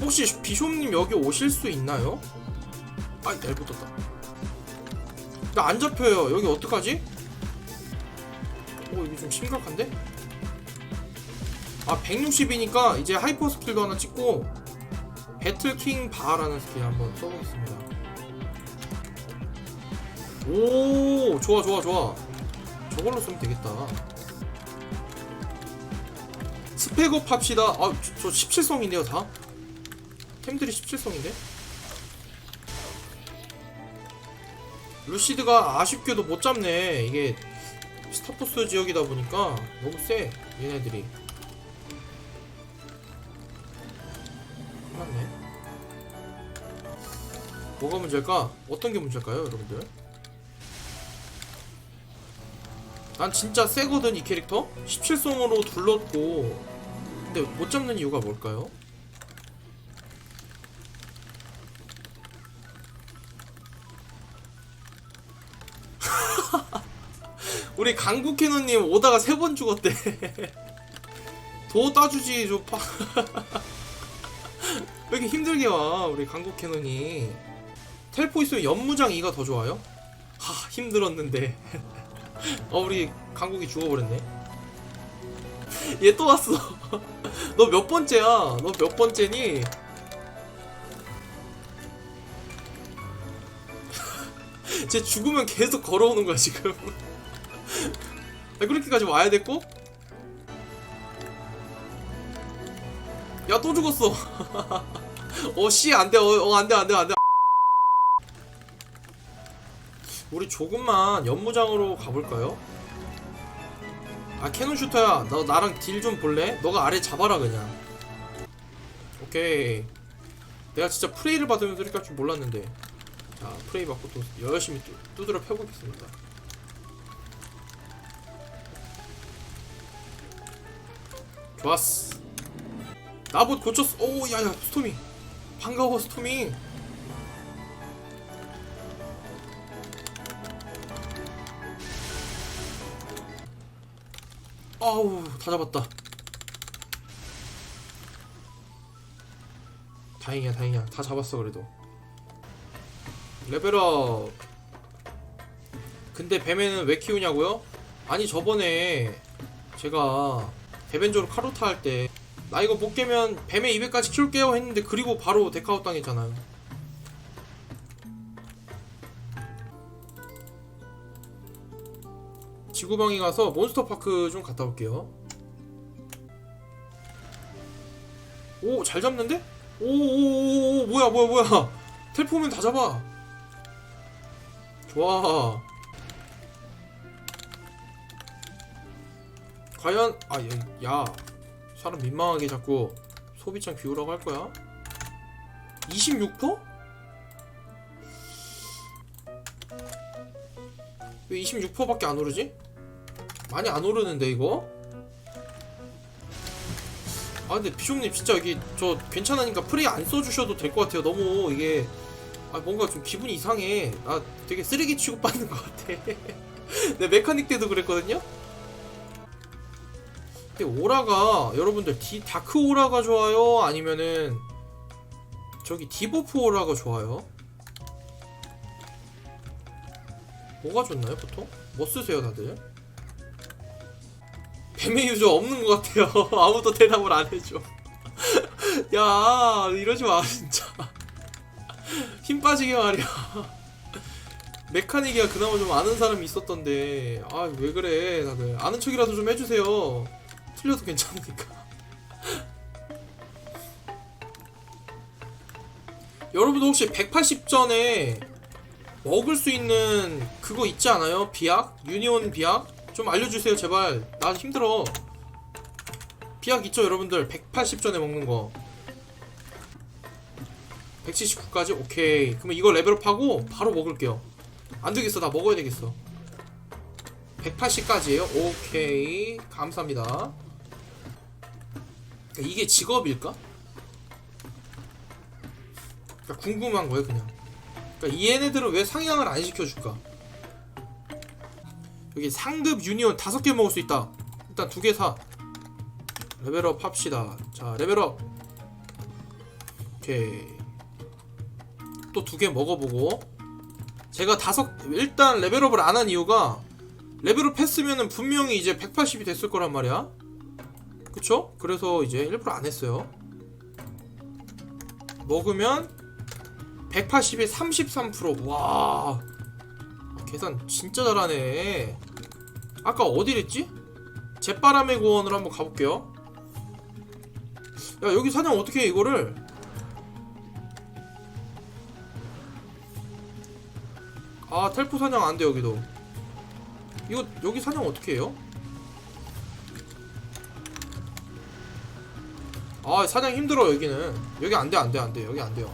혹시 비숍님 여기 오실 수 있나요? 아, 잘 붙었다. 나 안 잡혀요. 여기 어떡하지? 오, 이거 좀 심각한데? 아, 160이니까 이제 하이퍼 스킬도 하나 찍고 배틀킹 바라는 스킬 한번 써보겠습니다. 오, 좋아, 좋아, 좋아. 저걸로 쓰면 되겠다. 스펙업 합시다. 아, 저, 저 17성인데요, 다? 템들이 17성인데? 루시드가 아쉽게도 못 잡네. 이게 스타포스 지역이다 보니까 너무 세. 얘네들이. 맞네. 뭐가 문제일까? 어떤 게 문제일까요, 여러분들? 난 진짜 세거든, 이 캐릭터? 17성으로 둘렀고. 근데 못 잡는 이유가 뭘까요? 우리 강국캐노님 오다가 세 번 죽었대. 도 따주지 좀 파. 왜 이렇게 힘들게 와 우리 강국캐노님. 텔포 있으면 연무장 2가 더 좋아요? 하 힘들었는데. 어 우리 강국이 죽어버렸네. 얘 또 왔어. 너 몇 번째야? 너 몇 번째니? 쟤 죽으면 계속 걸어오는 거야 지금. 아, 그렇게까지 와야 돼 꼭? 야또 죽었어. 어 씨 안돼 어, 어 안돼 안돼 안돼. 우리 조금만 연무장으로 가볼까요? 아 캐논 슈터야. 너 나랑 딜 좀 볼래? 너가 아래 잡아라 그냥. 오케이. 내가 진짜 프레이를 받으면서 이렇게 할 줄 몰랐는데. 자 프레이 받고 또 열심히 두, 두드려 펴보겠습니다. 좋았어. 나봇 고쳤어. 오 야야 스토미 반가워 스토미 아우 다 잡았다. 다행이야 다행이야. 다 잡았어 그래도. 레벨업. 근데 뱀에는 왜 키우냐고요? 아니 저번에 제가 데벤저로 카루타 할 때 나 이거 못 깨면 뱀에 200까지 키울게요 했는데 그리고 바로 데카웃 당했잖아요 지구방에 가서 몬스터 파크 좀 갔다 올게요 오 잘 잡는데? 오 오 오 오 뭐야 뭐야 뭐야 텔포면 다 잡아 좋아 과연 아 야 사람 민망하게 자꾸 소비창 비우라고 할 거야? 26%? 왜 26%밖에 안 오르지? 많이 안 오르는데 이거? 아 근데 비숍님 진짜 여기 저 괜찮으니까 프레이 안 써주셔도 될 것 같아요 너무 이게 아 뭔가 좀 기분이 이상해 나 되게 쓰레기 취급받는 것 같아 내 메카닉 때도 그랬거든요 근데 오라가 여러분들 디, 다크 오라가 좋아요 아니면은 저기 디버프 오라가 좋아요 뭐가 좋나요 보통? 뭐 쓰세요 다들? 뱀의 유저 없는 것 같아요. 아무도 대답을 안 해줘. 야 이러지 마 진짜. 힘 빠지게 말이야. 메카닉이야. 그나마 좀 아는 사람이 있었던데. 아 왜 그래 다들. 아는 척이라도 좀 해주세요. 틀려도 괜찮으니까. 여러분도 혹시 180전에 먹을 수 있는 그거 있지 않아요? 비약? 유니온 비약? 좀 알려주세요 제발. 나 힘들어. 비약 있죠 여러분들? 180전에 먹는 거. 179까지? 오케이. 그러면 이거 레벨업하고 바로 먹을게요. 안되겠어. 나 먹어야 되겠어. 180까지예요? 오케이. 감사합니다. 이게 직업일까? 그러니까 궁금한 거예요 그냥. 그러니까 이 얘네들은 왜 상향을 안 시켜줄까 여기 상급 유니온 다섯 개 먹을 수 있다. 일단 두 개 사. 레벨업 합시다. 자 레벨업. 오케이. 또 두 개 먹어보고. 제가 다섯 일단 레벨업을 안 한 이유가 레벨업 했으면은 분명히 이제 180이 됐을 거란 말이야. 그쵸? 그래서 이제 일부러 안 했어요. 먹으면 180에 33%와. 계산 진짜 잘하네 아까 어디랬지? jet바람의 고원으로 한번 가볼게요. 야 여기 사냥 어떻게 해 이거를? 아 텔포 사냥 안돼 여기도. 이거 여기 사냥 어떻게 해요? 아 사냥 힘들어 여기는. 여기 안돼 안돼 안돼. 여기 안돼요.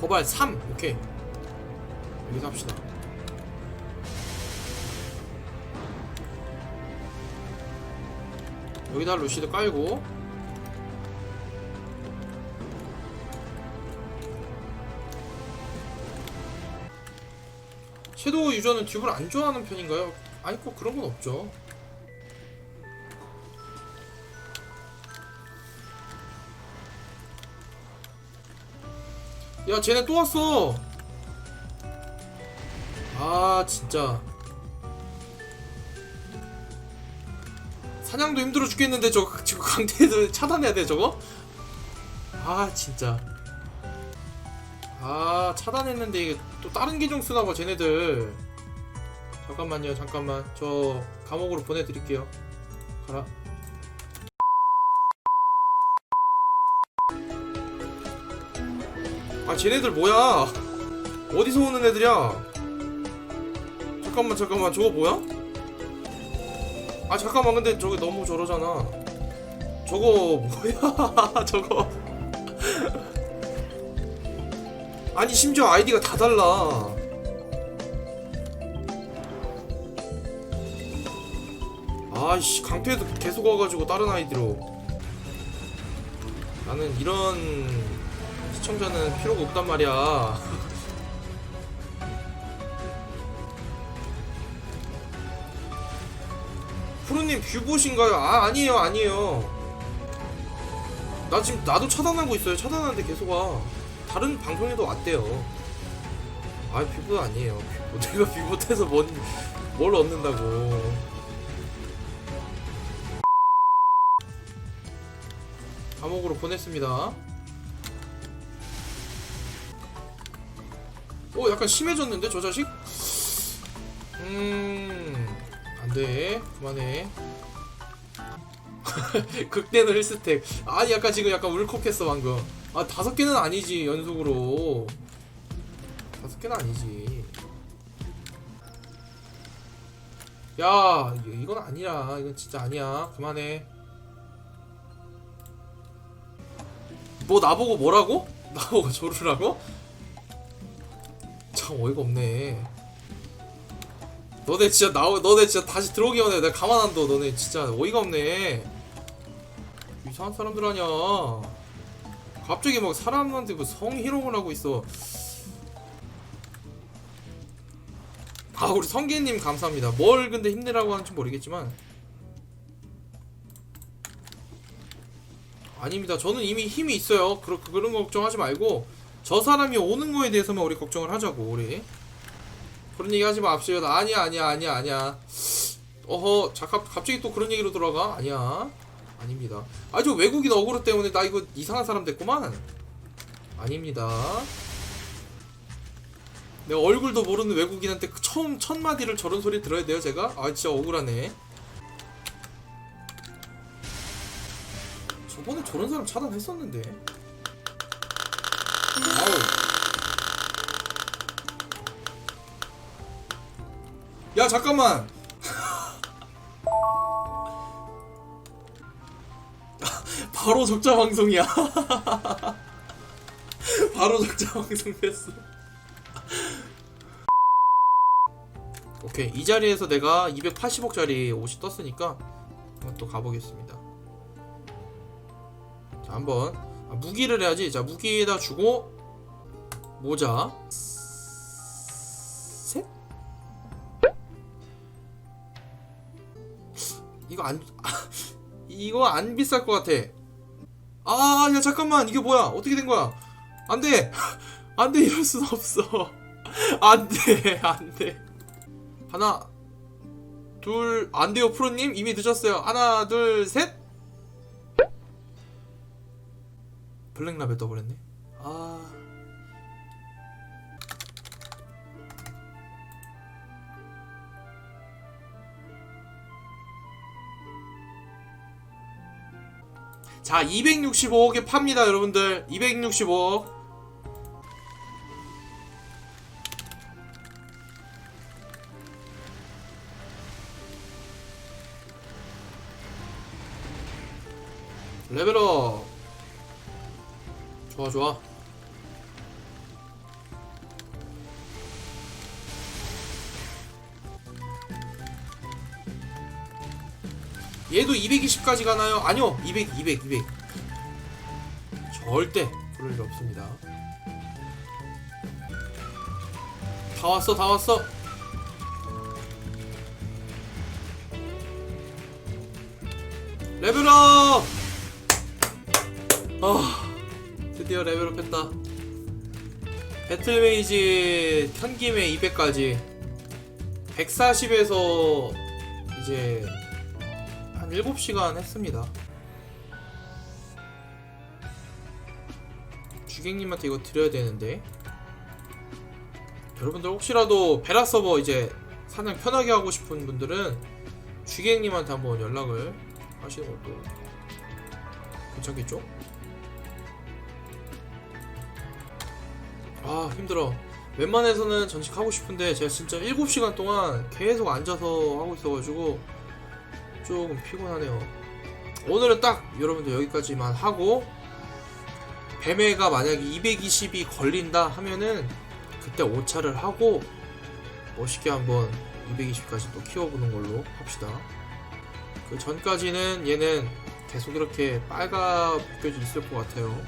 버발 3 오케이. 여기서 합시다 여기다 루시드 깔고. 섀도우 유저는 듀브를 안 좋아하는 편인가요? 아니 꼭 그런 건 없죠. 야 쟤네 또 왔어. 아 진짜 사냥도 힘들어 죽겠는데 저거 지금 강태들 차단해야 돼 저거? 아 진짜. 아 차단했는데 이게 또 다른 계정 쓰나 봐 쟤네들. 잠깐만요 잠깐만. 저 감옥으로 보내드릴게요. 가라. 아 쟤네들 뭐야? 어디서 오는 애들이야? 잠깐만 잠깐만. 저거 뭐야? 아 잠깐만. 근데 저기 너무 저러잖아. 저거 뭐야? 저거. 아니 심지어 아이디가 다 달라. 아이씨 강퇴도 계속 와가지고 다른 아이디로. 나는 이런 시청자는 필요가 없단 말이야 푸르님 뷰보신가요? 아 아니에요 아니에요. 나 지금 나도 차단하고 있어요. 차단하는데 계속 와. 다른 방송에도 왔대요. 아 뷰보 아니에요. 뷰보 내가 뷰보트에서 뭔, 뭘 얻는다고. 감옥으로 보냈습니다. 어 약간 심해졌는데 저 자식? 음... 안돼. 그만해. 극대노 힐스택. 아니 약간 지금 약간 울컥했어 방금. 아 다섯 개는 아니지 연속으로. 다섯 개는 아니지. 야 이- 이건 아니야. 이건 진짜 아니야. 그만해. 뭐 나보고 뭐라고? 나보고 조르라고? 참 어이가 없네 너네 진짜 나오 너네 진짜 다시 들어오기만 해 내가 가만 안 둬. 너네 진짜 어이가 없네. 이상한 사람들 아냐 갑자기 막 사람한테 뭐 성희롱을 하고 있어. 아 우리 성계님 감사합니다. 뭘 근데 힘내라고 하는지 모르겠지만. 아닙니다. 저는 이미 힘이 있어요. 그런 그런 거 걱정하지 말고 저 사람이 오는 거에 대해서만 우리 걱정을 하자고 우리 그런 얘기 하지 맙시다 아니야 아니야 아니야 아니야. 어허 잠깐 갑자기 또 그런 얘기로 돌아가? 아니야. 아닙니다. 아저 외국인 어그로 때문에 나 이거 이상한 사람 됐구만. 아닙니다. 내 얼굴도 모르는 외국인한테 그 처음 첫 마디를 저런 소리 들어야 돼요 제가? 아 진짜 억울하네. 저번에 저런 사람 차단했었는데 야 잠깐만. 바로 적자 방송이야. 바로 적자 방송 됐어. 오케이 이 자리에서 내가 280억짜리 옷이 떴으니까 또 가보겠습니다. 자 한번. 아, 무기를 해야지. 자 무기에다 주고 모자 이거 안 이거 안 비쌀 것 같아. 아, 야 잠깐만 이게 뭐야? 어떻게 된 거야? 안 돼. 안 돼. 이럴 순 없어. 안 돼. 안 돼. 하나 둘 안 돼요, 프로 님. 이미 늦었어요. 하나, 둘, 셋. 블랙라벨 떠버렸네. 자, 265억에 팝니다, 여러분들. 265억. 레벨업. 좋아, 좋아. 얘도 220까지 가나요? 아니요, 200, 200, 200. 절대 그럴 일 없습니다. 다 왔어, 다 왔어. 레벨업! 아, 드디어 레벨업 했다. 배틀 메이지 현김에 200까지 140에서 이제 한 7시간 했습니다. 주객님한테 이거 드려야 되는데 여러분들 혹시라도 베라 서버 이제 사냥 편하게 하고 싶은 분들은 주객님한테 한번 연락을 하시는 것도 괜찮겠죠? 아 힘들어 웬만해서는 전직 하고 싶은데 제가 진짜 7시간 동안 계속 앉아서 하고 있어가지고 조금 피곤하네요. 오늘은 딱 여러분들 여기까지만 하고 뱀해가 만약에 220이 걸린다 하면은 그때 오차를 하고 멋있게 한번 220까지 또 키워보는 걸로 합시다. 그 전까지는 얘는 계속 이렇게 빨갛게 있을 것 같아요